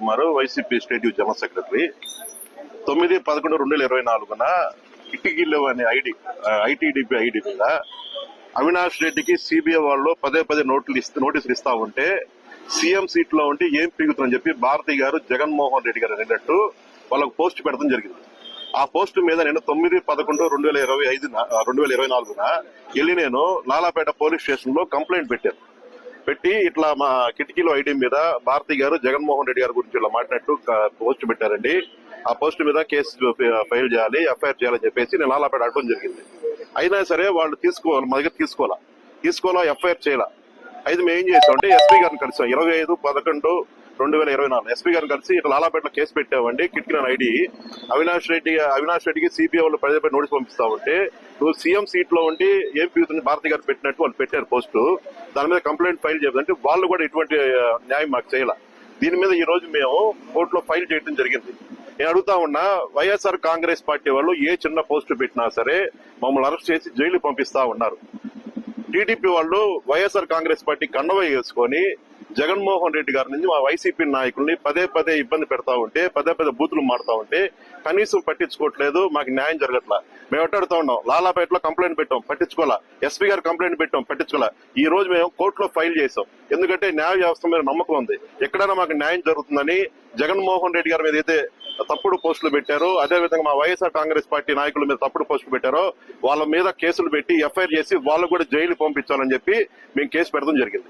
Kumar YCP state general secretary. తొమ్మిది పదకొండు రెండు వేల ఇరవై నాలుగున కిటికీలు అనే ఐడి ఐటీడీపీ ఐడి మీద అవినాష్ రెడ్డికి సిబిఐ వాళ్ళు పదే పదే నోట్లు ఇస్తూ నోటీసులు ఇస్తా ఉంటే సీఎం సీట్లో ఉంటే ఏం పీగుతుందని చెప్పి భారతి గారు జగన్మోహన్ రెడ్డి గారు అన్నట్టు వాళ్ళకు పోస్ట్ పెడతాం జరిగింది. ఆ పోస్ట్ మీద నేను తొమ్మిది పదకొండు రెండు వేల ఇరవై ఐదున రెండు వేల ఇరవై నాలుగున వెళ్ళి నేను లాలాపేట పోలీస్ స్టేషన్లో కంప్లైంట్ పెట్టాను. పెట్టి ఇట్లా మా కిటికీలో ఐడి మీద భారతి గారు జగన్మోహన్ రెడ్డి గారి గురించి ఇలా మాట్లాడినట్టు పోస్ట్ పెట్టారండి. ఆ పోస్ట్ మీద కేసు ఫైల్ చేయాలి ఎఫ్ఐఆర్ చేయాలని చెప్పేసి నేను అలా పెట్టడం జరిగింది. అయినా సరే వాళ్ళు తీసుకోవాలి మా దగ్గర తీసుకోవాలా? తీసుకోవాలా ఎఫ్ఐఆర్ చేయాలా? అయితే మేము ఏం చేస్తామంటే ఎస్పీ గారిని కలిసాం. ఇరవై ఐదు పదకొండు రెండు వేల ఇరవై నాలుగు. ఎస్పీ గారిని కలిసి ఇట్లా లాలాపేటలో కేసు పెట్టామండి. కిటికీ ఐడి. అవినాష్ రెడ్డి అవినాష్ రెడ్డికి సిపిఐ వాళ్ళు ప్రజలపై నోటీస్ పంపిస్తా ఉంటే నువ్వు సీఎం సీట్లో ఉండి ఏం భారతి గారు పెట్టినట్టు వాళ్ళు పెట్టారు పోస్టు. దాని మీద కంప్లైంట్ ఫైల్ చేయాలంటే వాళ్ళు కూడా ఇటువంటి న్యాయం మాకు చేయాల. దీని మీద ఈ రోజు మేము కోర్టులో ఫైల్ చేయడం జరిగింది. నేను అడుగుతా ఉన్నా వైఎస్ఆర్ కాంగ్రెస్ పార్టీ వాళ్ళు ఏ చిన్న పోస్టు పెట్టినా సరే మమ్మల్ని అరెస్ట్ చేసి జైలు పంపిస్తా ఉన్నారు. టీడీపీ వాళ్ళు వైఎస్ఆర్ కాంగ్రెస్ పార్టీ కండవ వేసుకొని జగన్మోహన్ రెడ్డి గారి నుంచి మా వైసీపీ నాయకుల్ని పదే పదే ఇబ్బంది పెడతా ఉంటే పదే పదే బూతులు మారుతా ఉంటే కనీసం పట్టించుకోవట్లేదు మాకు న్యాయం జరగట్లా. మేము ఎట్టాడుతా ఉన్నాం. లాలాపేటలో కంప్లైంట్ పెట్టాం పట్టించుకోవాలా. ఎస్పీ గారు కంప్లైంట్ పెట్టాం పట్టించుకోవాలా. ఈ రోజు మేము కోర్టులో ఫైల్ చేసాం ఎందుకంటే న్యాయ వ్యవస్థ మీద నమ్మకం ఉంది. ఎక్కడైనా మాకు న్యాయం జరుగుతుందని జగన్మోహన్ రెడ్డి గారి మీద అయితే తప్పుడు పోస్టులు పెట్టారో. అదే విధంగా మా వైఎస్ఆర్ కాంగ్రెస్ పార్టీ నాయకుల మీద తప్పుడు పోస్టులు పెట్టారో. వాళ్ళ మీద కేసులు పెట్టి ఎఫ్ఐఆర్ చేసి వాళ్ళు కూడా జైలు పంపించాలని చెప్పి మేము కేసు పెడతాం జరిగింది.